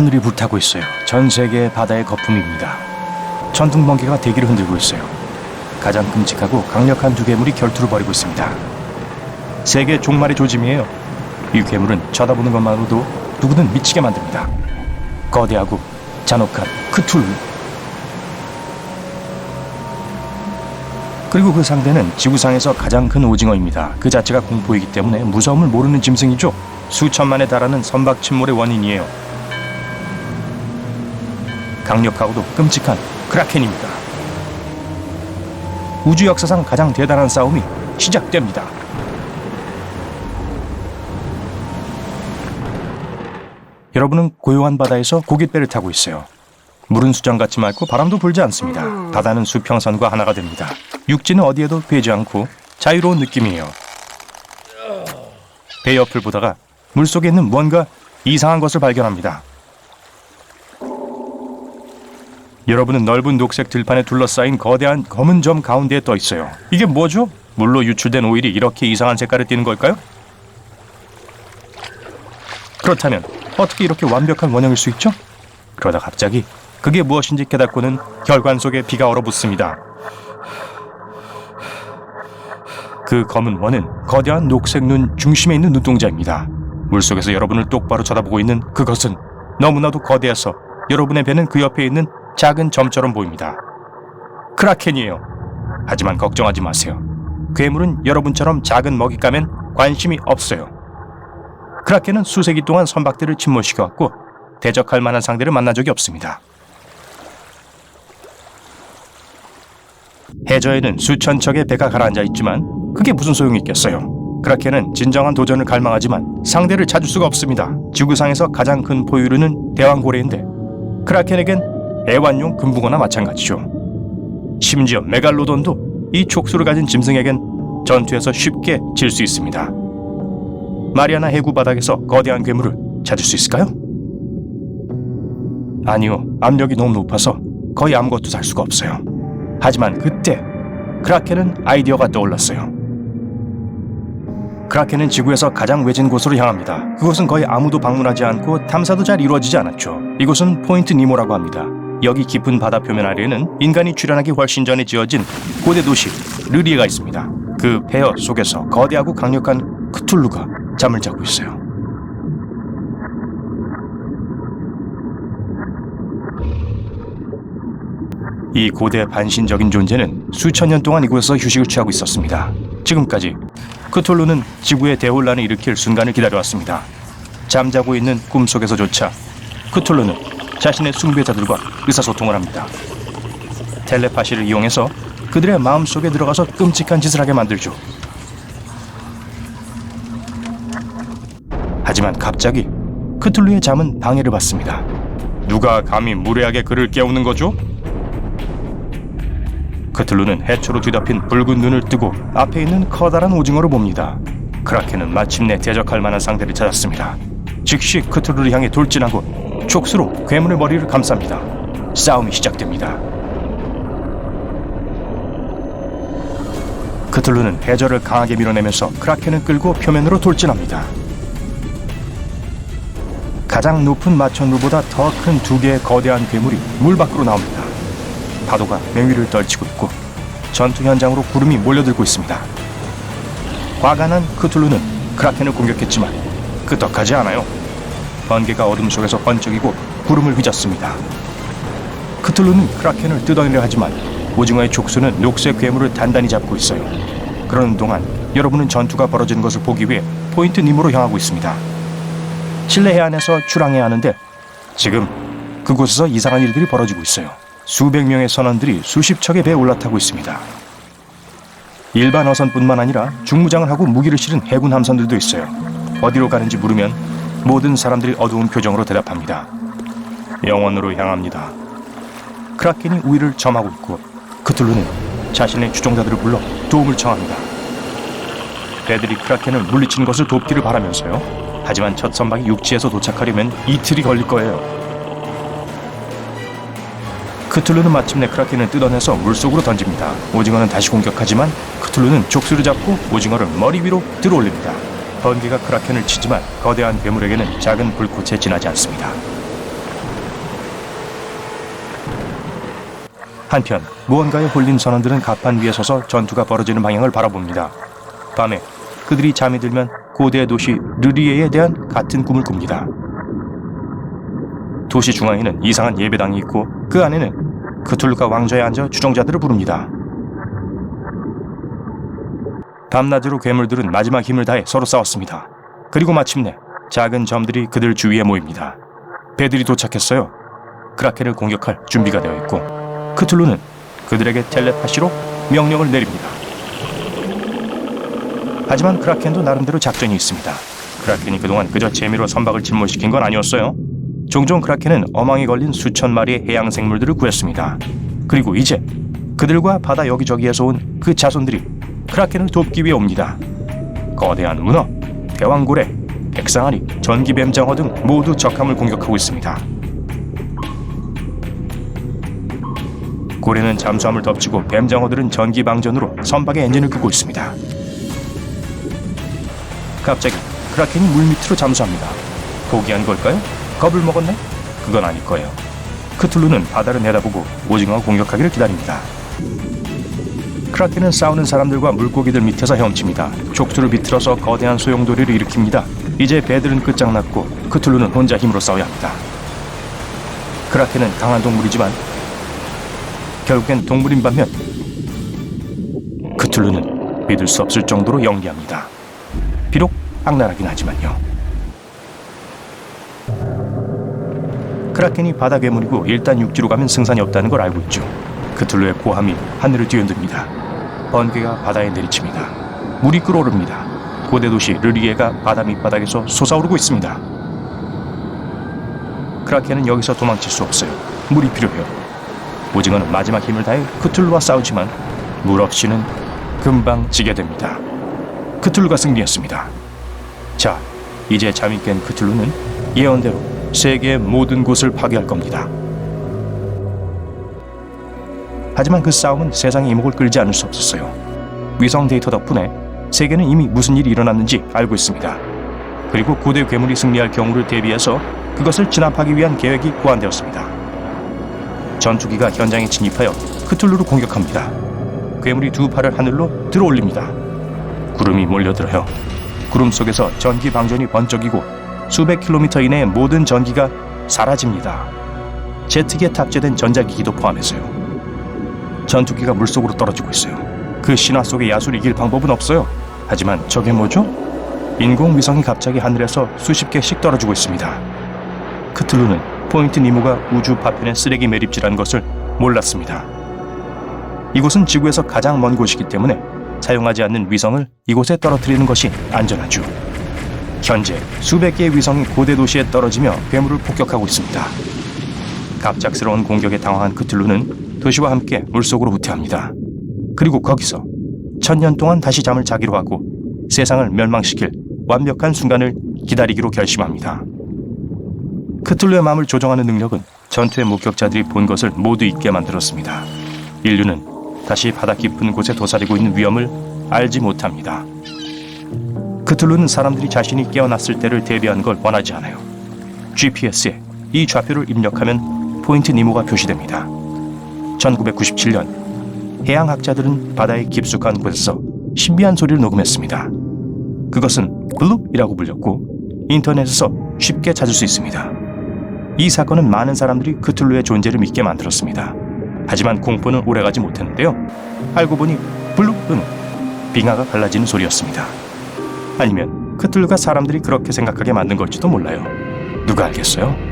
하늘이 불타고 있어요. 전 세계 바다의 거품입니다. 전등 번개가 대기를 흔들고 있어요. 가장 끔찍하고 강력한 두 괴물이 결투를 벌이고 있습니다. 세계 종말의 조짐이에요. 이 괴물은 쳐다보는 것만으로도 누구든 미치게 만듭니다. 거대하고 잔혹한 크툴루. 그리고 그 상대는 지구상에서 가장 큰 오징어입니다. 그 자체가 공포이기 때문에 무서움을 모르는 짐승이죠. 수천만에 달하는 선박 침몰의 원인이에요. 강력하고도 끔찍한 크라켄입니다. 우주 역사상 가장 대단한 싸움이 시작됩니다. 여러분은 고요한 바다에서 고깃배를 타고 있어요. 물은 수정같이 맑고 바람도 불지 않습니다. 바다는 수평선과 하나가 됩니다. 육지는 어디에도 배지 않고 자유로운 느낌이에요. 배 옆을 보다가 물속에 있는 뭔가 이상한 것을 발견합니다. 여러분은 넓은 녹색 들판에 둘러싸인 거대한 검은 점 가운데에 떠 있어요. 이게 뭐죠? 물로 유출된 오일이 이렇게 이상한 색깔을 띠는 걸까요? 그렇다면 어떻게 이렇게 완벽한 원형일 수 있죠? 그러다 갑자기 그게 무엇인지 깨닫고는 혈관 속에 비가 얼어붙습니다. 그 검은 원은 거대한 녹색 눈 중심에 있는 눈동자입니다. 물속에서 여러분을 똑바로 쳐다보고 있는 그것은 너무나도 거대해서 여러분의 배는 그 옆에 있는 작은 점처럼 보입니다. 크라켄이에요. 하지만 걱정하지 마세요. 괴물은 여러분처럼 작은 먹잇감엔 관심이 없어요. 크라켄은 수세기 동안 선박들을 침몰시켜왔고 대적할 만한 상대를 만난 적이 없습니다. 해저에는 수천 척의 배가 가라앉아 있지만 그게 무슨 소용이 있겠어요. 크라켄은 진정한 도전을 갈망하지만 상대를 찾을 수가 없습니다. 지구상에서 가장 큰 포유류는 대왕고래인데 크라켄에겐 애완용 금붕어나 마찬가지죠. 심지어 메갈로돈도 이 촉수를 가진 짐승에겐 전투에서 쉽게 질 수 있습니다. 마리아나 해구 바닥에서 거대한 괴물을 찾을 수 있을까요? 아니요, 압력이 너무 높아서 거의 아무것도 살 수가 없어요. 하지만 그때 크라켄은 아이디어가 떠올랐어요. 크라켄은 지구에서 가장 외진 곳으로 향합니다. 그곳은 거의 아무도 방문하지 않고 탐사도 잘 이루어지지 않았죠. 이곳은 포인트 니모라고 합니다. 여기 깊은 바다 표면 아래에는 인간이 출현하기 훨씬 전에 지어진 고대 도시 르리에가 있습니다. 그 폐허 속에서 거대하고 강력한 크툴루가 잠을 자고 있어요. 이 고대 반신적인 존재는 수천 년 동안 이곳에서 휴식을 취하고 있었습니다. 지금까지 크툴루는 지구의 대혼란을 일으킬 순간을 기다려왔습니다. 잠자고 있는 꿈속에서조차 크툴루는 자신의 숭배자들과 의사소통을 합니다. 텔레파시를 이용해서 그들의 마음속에 들어가서 끔찍한 짓을 하게 만들죠. 하지만 갑자기 크툴루의 잠은 방해를 받습니다. 누가 감히 무례하게 그를 깨우는 거죠? 크툴루는 해초로 뒤덮인 붉은 눈을 뜨고 앞에 있는 커다란 오징어를 봅니다. 크라켄은 마침내 대적할 만한 상대를 찾았습니다. 즉시 크툴루를 향해 돌진하고 촉수로 괴물의 머리를 감쌉니다. 싸움이 시작됩니다. 크툴루는 해저를 강하게 밀어내면서 크라켄을 끌고 표면으로 돌진합니다. 가장 높은 마천루보다 더 큰 두 개의 거대한 괴물이 물 밖으로 나옵니다. 파도가 맹위를 떨치고 있고 전투 현장으로 구름이 몰려들고 있습니다. 난 크툴루는 크라켄을 공격했지만 끄떡하지 않아요. 번개가 어둠 속에서 번쩍이고 구름을 휘젓습니다. 크툴루는 크라켄을 뜯어내려 하지만 오징어의 촉수는 녹색 괴물을 단단히 잡고 있어요. 그러는 동안 여러분은 전투가 벌어지는 것을 보기 위해 포인트 님으로 향하고 있습니다. 실내 해안에서 출항해야 하는데 지금 그곳에서 이상한 일들이 벌어지고 있어요. 수백 명의 선원들이 수십 척의 배에 올라타고 있습니다. 일반 어선뿐만 아니라 중무장을 하고 무기를 실은 해군 함선들도 있어요. 어디로 가는지 물으면 모든 사람들이 어두운 표정으로 대답합니다. 영원으로 향합니다. 크라켄이 우위를 점하고 있고 크툴루는 자신의 추종자들을 불러 도움을 청합니다. 배들이 크라켄을 물리친 것을 돕기를 바라면서요. 하지만 첫 선박이 육지에서 도착하려면 이틀이 걸릴 거예요. 크툴루는 마침내 크라켄을 뜯어내서 물속으로 던집니다. 오징어는 다시 공격하지만 크툴루는 족수를 잡고 오징어를 머리 위로 들어올립니다. 번개가 크라켄을 치지만 거대한 괴물에게는 작은 불꽃에 지나지 않습니다. 한편 무언가에 홀린 선원들은 갑판 위에 서서 전투가 벌어지는 방향을 바라봅니다. 밤에 그들이 잠이 들면 고대 도시 르리에에 대한 같은 꿈을 꿉니다. 도시 중앙에는 이상한 예배당이 있고 그 안에는 그툴루카 왕좌에 앉아 주종자들을 부릅니다. 밤낮으로 괴물들은 마지막 힘을 다해 서로 싸웠습니다. 그리고 마침내 작은 점들이 그들 주위에 모입니다. 배들이 도착했어요. 크라켄을 공격할 준비가 되어 있고 크툴루는 그들에게 텔레파시로 명령을 내립니다. 하지만 크라켄도 나름대로 작전이 있습니다. 크라켄이 그동안 그저 재미로 선박을 침몰시킨 건 아니었어요. 종종 크라켄은 어망에 걸린 수천 마리의 해양 생물들을 구했습니다. 그리고 이제 그들과 바다 여기저기에서 온 그 자손들이 크라켄을 돕기 위해 옵니다. 거대한 문어, 대왕고래, 백상아리, 전기뱀장어 등 모두 적함을 공격하고 있습니다. 고래는 잠수함을 덮치고 뱀장어들은 전기방전으로 선박의 엔진을 끄고 있습니다. 갑자기 크라켄이 물 밑으로 잠수합니다. 포기한 걸까요? 겁을 먹었네? 그건 아닐 거예요. 크툴루는 바다를 내다보고 오징어가 공격하기를 기다립니다. 크라켄은 싸우는 사람들과 물고기들 밑에서 헤엄칩니다. 족투를 비틀어서 거대한 소용돌이를 일으킵니다. 이제 배들은 끝장났고 크툴루는 혼자 힘으로 싸워야 합니다. 크라켄은 강한 동물이지만 결국엔 동물인 반면 크툴루는 믿을 수 없을 정도로 영리합니다. 비록 악랄하긴 하지만요. 크라켄이 바다 괴물이고 일단 육지로 가면 승산이 없다는 걸 알고 있죠. 크툴루의 고함이 하늘을 뒤흔듭니다. 번개가 바다에 내리칩니다. 물이 끓어오릅니다. 고대 도시 르리에가 바다 밑바닥에서 솟아오르고 있습니다. 크라켄은 여기서 도망칠 수 없어요. 물이 필요해요. 오징어는 마지막 힘을 다해 크툴루와 싸우지만 물 없이는 금방 지게 됩니다. 크툴루가 승리했습니다. 자, 이제 잠이 깬 크툴루는 예언대로 세계의 모든 곳을 파괴할 겁니다. 하지만 그 싸움은 세상의 이목을 끌지 않을 수 없었어요. 위성 데이터 덕분에 세계는 이미 무슨 일이 일어났는지 알고 있습니다. 그리고 고대 괴물이 승리할 경우를 대비해서 그것을 진압하기 위한 계획이 고안되었습니다. 전투기가 현장에 진입하여 크툴루를 공격합니다. 괴물이 두 팔을 하늘로 들어 올립니다. 구름이 몰려들어요. 구름 속에서 전기 방전이 번쩍이고 수백 킬로미터 이내의 모든 전기가 사라집니다. 제트기에 탑재된 전자기기도 포함해서요. 전투기가 물속으로 떨어지고 있어요. 그 신화 속의 야수를 이길 방법은 없어요. 하지만 저게 뭐죠? 인공 위성이 갑자기 하늘에서 수십 개씩 떨어지고 있습니다. 크툴루는 포인트 니모가 우주 파편의 쓰레기 매립지라는 것을 몰랐습니다. 이곳은 지구에서 가장 먼 곳이기 때문에 사용하지 않는 위성을 이곳에 떨어뜨리는 것이 안전하죠. 현재 수백 개의 위성이 고대 도시에 떨어지며 괴물을 폭격하고 있습니다. 갑작스러운 공격에 당황한 크툴루는 도시와 함께 물속으로 후퇴합니다. 그리고 거기서 천년 동안 다시 잠을 자기로 하고 세상을 멸망시킬 완벽한 순간을 기다리기로 결심합니다. 크툴루의 마음을 조정하는 능력은 전투의 목격자들이 본 것을 모두 잊게 만들었습니다. 인류는 다시 바다 깊은 곳에 도사리고 있는 위험을 알지 못합니다. 크툴루는 사람들이 자신이 깨어났을 때를 대비한 걸 원하지 않아요. GPS에 이 좌표를 입력하면 포인트 니모가 표시됩니다. 1997년 해양학자들은 바다의 깊숙한 곳에서 신비한 소리를 녹음했습니다. 그것은 블룹이라고 불렸고 인터넷에서 쉽게 찾을 수 있습니다. 이 사건은 많은 사람들이 크툴루의 존재를 믿게 만들었습니다. 하지만 공포는 오래가지 못했는데요. 알고 보니 블룹은 빙하가 갈라지는 소리였습니다. 아니면 크툴루가 사람들이 그렇게 생각하게 만든 걸지도 몰라요. 누가 알겠어요?